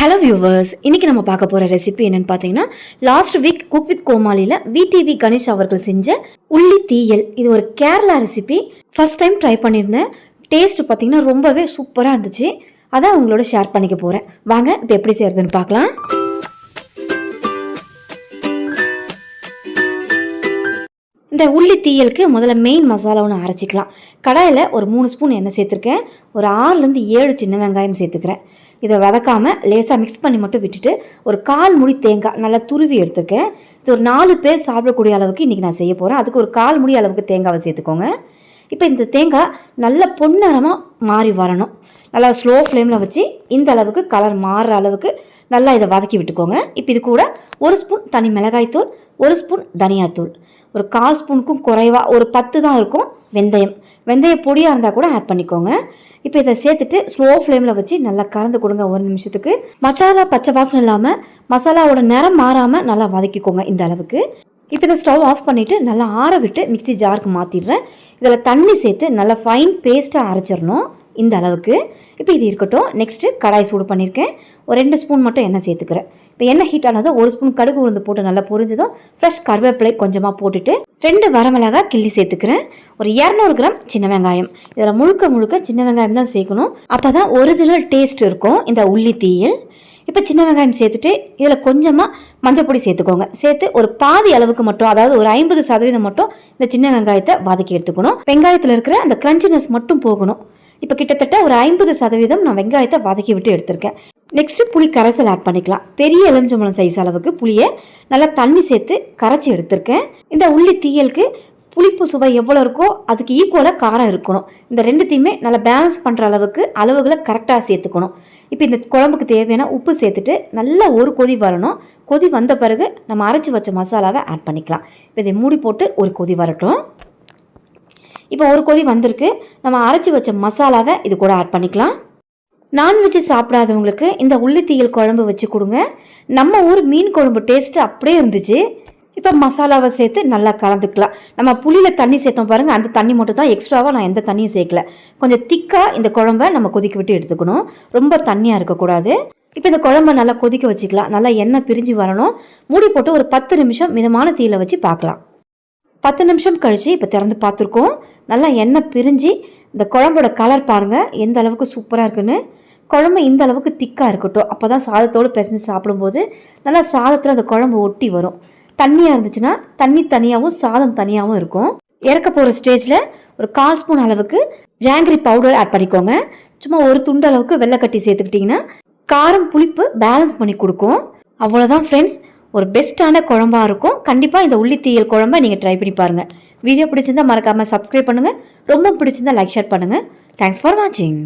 Hello viewers இன்னைக்கு நம்ம பார்க்க போகிற ரெசிபி என்னென்னு பார்த்தீங்கன்னா லாஸ்ட் வீக் குக் வித் கோமாளியில் விடிவி கணேஷ் அவர்கள் செஞ்ச உள்ளி தீயல். இது ஒரு Kerala recipe first time try பண்ணியிருந்தேன். டேஸ்ட் பார்த்தீங்கன்னா ரொம்பவே சூப்பராக இருந்துச்சு. அதான் உங்களோட ஷேர் பண்ணிக்க போகிறேன் வாங்க இப்போ எப்படி செய்யறதுன்னு பார்க்கலாம். இந்த உள்ளி தீயலுக்கு முதல்ல மெயின் மசாலா ஒன்று அரைச்சிக்கலாம். கடாயில் ஒரு மூணு ஸ்பூன் எண்ணெய் சேர்த்துருக்கேன். ஒரு ஆறுலேருந்து ஏழு சின்ன வெங்காயம் சேர்த்துக்கிறேன். இதை வதக்காமல் லேசாக மிக்ஸ் பண்ணி மட்டும் விட்டுட்டு ஒரு கால் முடி தேங்காய் நல்லா துருவி எடுத்துருக்கேன். இது ஒரு நாலு பேர் சாப்பிடக்கூடிய அளவுக்கு இன்றைக்கி நான் செய்ய போகிறேன் அதுக்கு ஒரு கால் முடி அளவுக்கு தேங்காவை சேர்த்துக்கோங்க. இப்போ இந்த தேங்காய் நல்ல பொன்னரமாக மாறி வரணும். நல்லா ஸ்லோ ஃப்ளேமில் வச்சு இந்த அளவுக்கு கலர் மாறுற அளவுக்கு நல்லா இதை வதக்கி விட்டுக்கோங்க. இப்போ இது கூட ஒரு ஸ்பூன் தனி மிளகாய்த்தூள் ஒரு ஸ்பூன் தனியாத்தூள் ஒரு கால் ஸ்பூனுக்கும் குறைவாக ஒரு பத்து தான் இருக்கும் வெந்தயம். வெந்தய பொடியாக இருந்தால் கூட ஆட் பண்ணிக்கோங்க. இப்போ இதை சேர்த்துட்டு ஸ்லோ ஃப்ளேமில் வச்சு நல்லா கலந்து கொடுங்க ஒரு நிமிஷத்துக்கு. மசாலா பச்சை வாசனை இல்லாமல் மசாலாவோட நிறம் மாறாமல் நல்லா வதக்கிக்கோங்க இந்த அளவுக்கு. இப்போ இந்த ஸ்டவ் ஆஃப் பண்ணிவிட்டு நல்லா ஆற விட்டு மிக்ஸி ஜாருக்கு மாற்றிடுறேன் இதில் தண்ணி சேர்த்து நல்லா ஃபைன் பேஸ்ட்டாக அரைச்சிடணும் இந்த அளவுக்கு. இப்போ இது இருக்கட்டும். நெக்ஸ்ட்டு கடாய் சூடு பண்ணியிருக்கேன். ஒரு ரெண்டு ஸ்பூன் மட்டும் எண்ணெய் சேர்த்துக்கிறேன். இப்போ எண்ணெய் ஹீட் ஆனதோ ஒரு ஸ்பூன் கடுகு உளுந்து போட்டு நல்லா பொரிஞ்சதும் ஃப்ரெஷ் கருவேப்பிலை கொஞ்சமாக போட்டுட்டு ரெண்டு வரமிளகாய் கிள்ளி சேர்த்துக்கிறேன். ஒரு இரநூறு கிராம் சின்ன வெங்காயம். இதில் முழுக்க முழுக்க சின்ன வெங்காயம் தான் சேர்க்கணும். அப்போ தான் ஒரிஜினல் டேஸ்ட் இருக்கும். இந்த உள்ளி தீயில். இப்போ சின்ன வெங்காயம் சேர்த்துட்டு இதில் கொஞ்சமாக மஞ்சள் பொடி சேர்த்துக்கோங்க. சேர்த்து ஒரு பாதி அளவுக்கு மட்டும் அதாவது ஒரு ஐம்பது சதவீதம் மட்டும் இந்த சின்ன வெங்காயத்தை வதக்கி எடுத்துக்கணும். வெங்காயத்தில் இருக்கிற அந்த கிரன்ச்சினஸ் மட்டும் போகணும். இப்போ கிட்டத்தட்ட ஒரு ஐம்பது சதவீதம் நான் வெங்காயத்தை வதக்கி விட்டு எடுத்திருக்கேன். நெக்ஸ்ட்டு புளி கரைசல் ஆட் பண்ணிக்கலாம். பெரிய எலுமிச்சம்பழம் சைஸ் அளவுக்கு புளியை நல்லா தண்ணி சேர்த்து கரைச்சி எடுத்திருக்கேன். இந்த உள்ளி தீயலுக்கு புளிப்பு சுவை எவ்வளோ இருக்கோ அதுக்கு ஈக்குவலாக காரம் இருக்கணும். இந்த ரெண்டுத்தையுமே நல்லா பேலன்ஸ் பண்ணுற அளவுக்கு அளவுகளை கரெக்டாக சேர்த்துக்கணும். இப்போ இந்த குழம்புக்கு தேவையான உப்பு சேர்த்துட்டு நல்லா ஒரு கொதி வரணும். கொதி வந்த பிறகு நம்ம அரைச்சி வச்ச மசாலாவை ஆட் பண்ணிக்கலாம். இப்போ இதை மூடி போட்டு ஒரு கொதி வரட்டும். இப்போ ஒரு கொதி வந்திருக்கு. நம்ம அரைச்சி வச்ச மசாலாவை இது கூட ஆட் பண்ணிக்கலாம். நான்வெஜ் சாப்பிடாதவங்களுக்கு இந்த உள்ளித்தீயல் குழம்பு வச்சு கொடுங்க. நம்ம ஊர் மீன் குழம்பு டேஸ்ட்டு அப்படியே இருந்துச்சு. இப்போ மசாலாவை சேர்த்து நல்லா கலந்துக்கலாம். நம்ம புளியில் தண்ணி சேர்த்தோம் பாருங்கள் அந்த தண்ணி மட்டும் தான் எக்ஸ்ட்ராவாக நான் எந்த தண்ணியும் சேர்க்கல. கொஞ்சம் திக்காக இந்த குழம்ப நம்ம கொதிக்க விட்டு எடுத்துக்கணும். ரொம்ப தண்ணியாக இருக்கக்கூடாது. இப்போ இந்த குழம்ப நல்லா கொதிக்க வச்சுக்கலாம். நல்லா எண்ணெய் பிரிஞ்சு வரணும். மூடி போட்டு ஒரு பத்து நிமிஷம் மிதமான தீயில் வச்சு பார்க்கலாம். பத்து நிமிஷம் கழித்து இப்போ திறந்து பார்த்துருக்கோம். நல்லா எண்ணெய் பிரிஞ்சு இந்த குழம்போட கலர் பாருங்கள் எந்த அளவுக்கு சூப்பராக இருக்குன்னு. குழம்பு இந்த அளவுக்கு திக்காக இருக்கட்டும். அப்போ தான் சாதத்தோடு பிசைஞ்சு சாப்பிடும்போது நல்லா சாதத்தில் அந்த குழம்பு ஒட்டி வரும். தண்ணியாக இருந்துச்சுன்னா தண்ணி தனியாகவும் சாதம் தனியாகவும் இருக்கும். இறக்க போகிற ஸ்டேஜில் ஒரு கால் ஸ்பூன் அளவுக்கு ஜாங்கிரி பவுடர் ஆட் பண்ணிக்கோங்க. சும்மா ஒரு துண்டு அளவுக்கு வெள்ளைக்கட்டி சேர்த்துக்கிட்டிங்கன்னா காரம் புளிப்பு பேலன்ஸ் பண்ணி கொடுக்கும். அவ்வளோதான் ஃப்ரெண்ட்ஸ் ஒரு பெஸ்ட்டான குழம்பாக இருக்கும். கண்டிப்பாக இந்த உள்ளித்தீயல் குழம்பை நீங்கள் ட்ரை பண்ணி பாருங்கள் வீடியோ பிடிச்சிருந்தா மறக்காமல் சப்ஸ்கிரைப் பண்ணுங்கள் ரொம்ப பிடிச்சிருந்தா லைக் ஷேர் பண்ணுங்கள் தேங்க்ஸ் ஃபார் வாட்சிங்